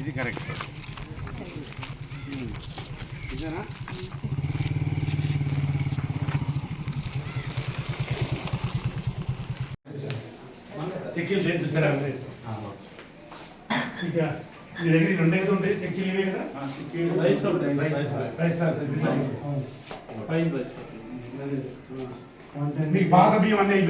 ఇది కరెక్ట్. ఇదేనా? చెక్కీలు లేదు చూసారా? అండి ఇక మీ దగ్గర రెండు అయితే ఉంటాయి చెక్కీలు ఇవే కదా? రైస్ ఉంటాయి, రైస్. రైస్ మీకు బాగా బియ్యం అన్నీ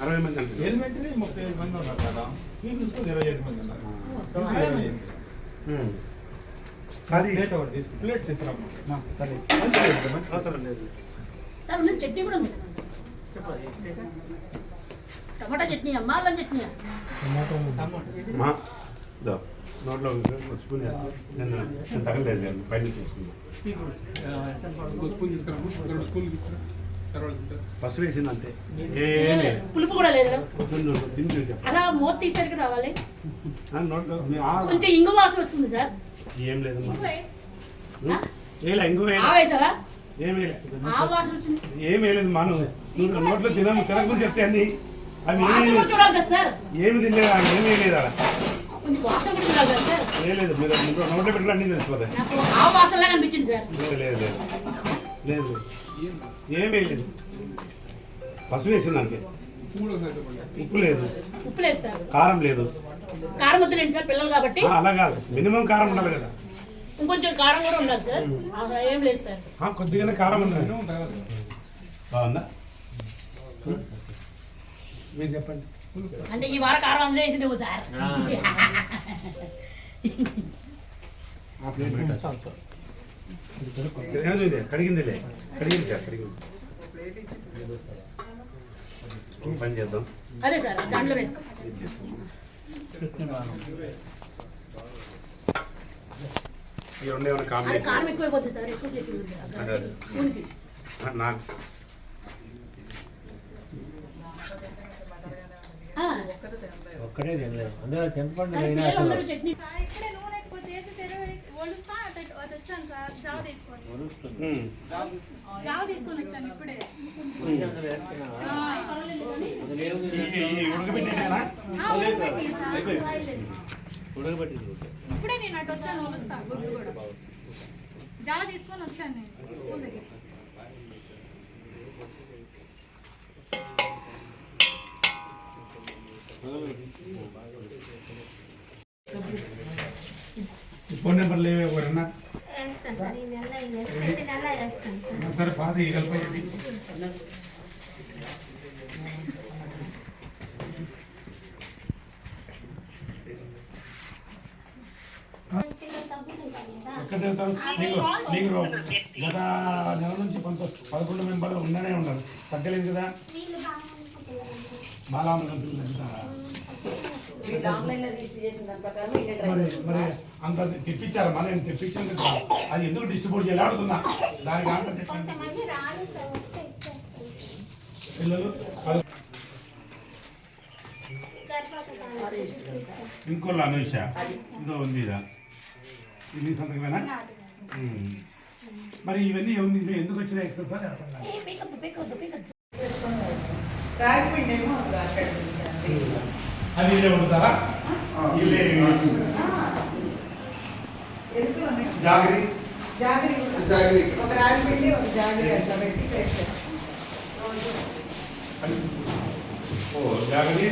అరవై మంది అంటే హెల్మెట్ ముప్పై ఐదు మంది ఉన్నారు కదా. మీరు చూసుకుని ఇరవై ఐదు మంది ఉన్నారు. అది ప్లేట్ ఒకటి తీసుకు. ప్లేట్ తీసుకురామ్మా. అవసరం లేదు. సార్ ఉన్న చట్నీ కూడా ఉంది టమాటా చట్నీ అమ్మా అల్లం చట్నీ దో, నోట్లో ఒక స్పూన్ వేసుకో నేను నేను తగలేదు నేను పైన చేసుకున్నా పసుపు వేసింది అంతే. ఏం లేదు. పులుపు కూడా లేదు తిని చూసి. అలా మూత తీసేసరికి రావాలి. నోట్లో కొంచెం ఇంగు వాసన వస్తుంది సార్. ఏం లేదమ్మా. ఇంకో ఆ వేసావా ఏం వేయలే. ఆ వాసన వచ్చింది. ఏం వేయలేదు మాను. నువ్వు నోట్లో తినము తినకుండా చెప్తే అన్ని. అవి ఏమీ ఏమి తినలేదు ఏమీ అలా. కొంచెం వాసన కూడా చూడాలి కదా సార్. వేయలేదు మీరు మీరు నోట్లో అన్ని తెలిసిపోతాయి నాకు ఆ వాసనలాగా అనిపించింది సార్. లేదు లేదు లేదు. లేదు ఏం వేయలేదు. పసుపు వేసింది అంతే ఉప్పు లేదు. ఉప్పు లేదు సార్. కారం లేదు. కారం వద్దులేండి సార్ పిల్లలు కాబట్టి. ఆ, అలా కాదు. మినిమం కారం ఉండాలి కదా. ఇంకొంచెం కారం కూడా ఉండాలి సార్. ఏం లేదు సార్. ఆ, కొద్దిగానే కారం ఉండాలి. బాగుందా? మీరు చెప్పండి. అంటే ఈ వారం కారం అందులో వేసింది సార్. ఆ. ప్లేట్ పెట్టు. ఏదో ఇది, కడిగిందిలే. కడిగింది కాదు, కడిగింది. పని చేద్దాం. అదే సార్ దాంట్లో వేసుకో. ఈ రెండు ఏమైనా కాంబినేషన్? కారం ఉడకబెట్టింది సార్. ఉడకబెట్టింది ఓకే. ఇప్పుడే నేను అటు వచ్చాను వలుస్తా గుడ్డు కూడా. జావ తీసుకొని వచ్చాను నేను స్కూల్ దగ్గర ఫోన్ నెంబర్ లేవే ఎవరన్నా వేస్తాను సార్ ఈ నెల ఈ నెల ప్రతి నెల వేస్తాను సార్ ఒకసారి పాత ఈ కలిపి మంచిగా తగ్గుతుంటాను కదా ఎక్కడ చదువుతావు? నీకు నీకు రో- గత నెల నుంచి పంత పదకొండు మెంబర్లు ఉండనే ఉన్నారు తగ్గలేదు కదా అంత తెప్పించారు మన నేను తెప్పించాను అది ఎందుకు డిస్ట్రిబ్యూట్ చేయాలి అడుగుతున్నా దానికి ఆన్సర్ పిల్లలు అది ఇంకోళ్ళు అనుష ఇదో ఉంది ఇదా ఇది సంతకమేనా మరి ఇవన్నీ ఎవరి- ఎందుకు వచ్చినాయి ఎక్సర్సైజ్ ఏమో అక్కడ. అది ఇల్లే ఇల్లే. జాగరి. జాగరి. ఒక ఒక జాగరి అట్లా పెట్టి చేస్తాం. ఓ జాగరి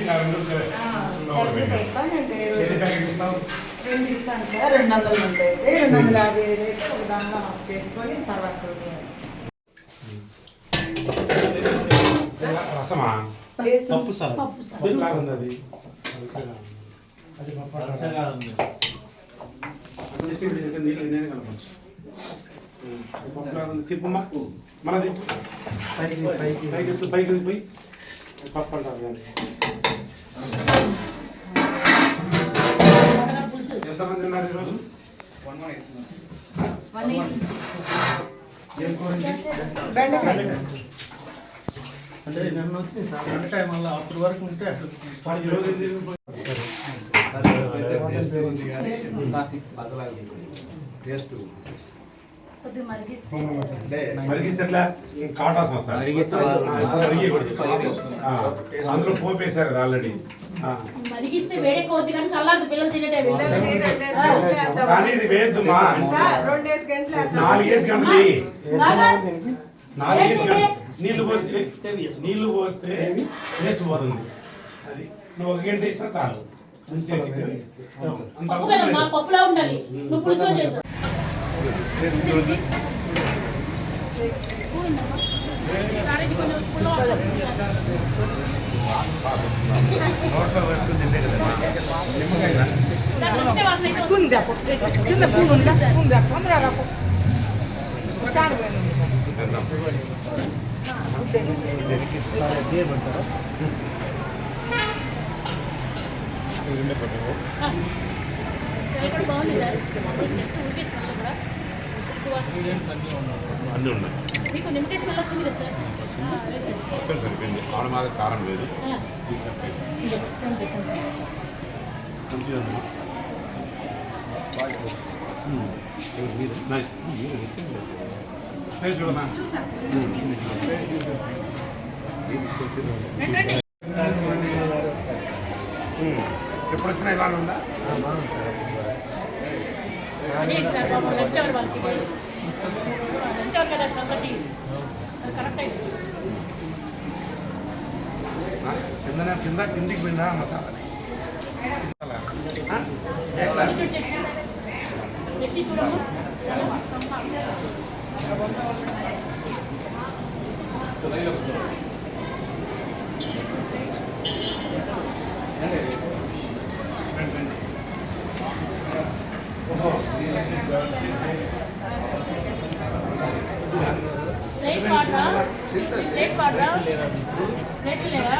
రెండు ఇస్తాను సార్ రెండు వందలు ఉంటాయి. రెండు వందల యాభై అయితే ఒక దాంట్లో ఆఫ్ చేసుకొని తర్వాత రసమా? పప్పు సార్. పప్పు సార్. పప్పులాగా ఉంది అది అది పప్పు పచ్చగా ఉంది డిస్ట్రిబ్యూట్ చేసే నీళ్ళు నేనే కలపచ్చు ఉమ్. పప్పులాగా ఉంది తిప్పమ్మా మన తిప్పు పైకి పైకి పైకి పైకి పోయి పప్పు అంటారు దాన్ని ఎంతమంది ఉన్నారు ఈరోజు ఏం కూర? బెండకాయ. అంటే నిన్న వచ్చింది సార్ బెండకాయ మళ్ళీ అప్పటి వరకు ఉంటే అట్లా వాడు ఈ రోజు ఎందుకు పోయి- కొద్దిగా మరిగిస్తే మరిగిస్తే ఎట్లా కాటాస్ వస్తాయి మరిగకూడదు. ఆ, అందులో పోపేశారు కదా ఆల్రెడీ ఆ. మరిగిస్తే వేడెక్కువద్ది కానీ చల్లారదు పిల్లలు తినేటే. కానీ ఇది వేద్దాం. నాలుగేసి గంటలు నాలుగేసి? గంటలు నీళ్ళు పోస్తే నీళ్ళు పోస్తే టేస్ట్ పోతుంది. అది నువ్వు ఒక గంట ఇచ్చినా చాలు. పప్పులా ఉండాలి. నువ్వు నోట్లో వేసుకుని తింటే కదా నిమ్మకాయ వస్తుంది. అన్నీ ఉన్నాయి. మొత్తం సరిపోయింది ఆవిడ మాది కారం లేదు. మంచిగా ఉంది. నైస్ టేస్ట్ చూడమా. రండి, రండి. ఎప్పుడు వచ్చినా ఇలా ఉందా? కదా కింద కింద కిందికి పోయిందా మసాలా? ఆ? నెక్స్ట్ చట్నీ చట్నీ చూడమ్మా చాలా ప్లేట్స్ వాడరా ప్లేట్స్ వాడరా ప్లేట్లు లేవా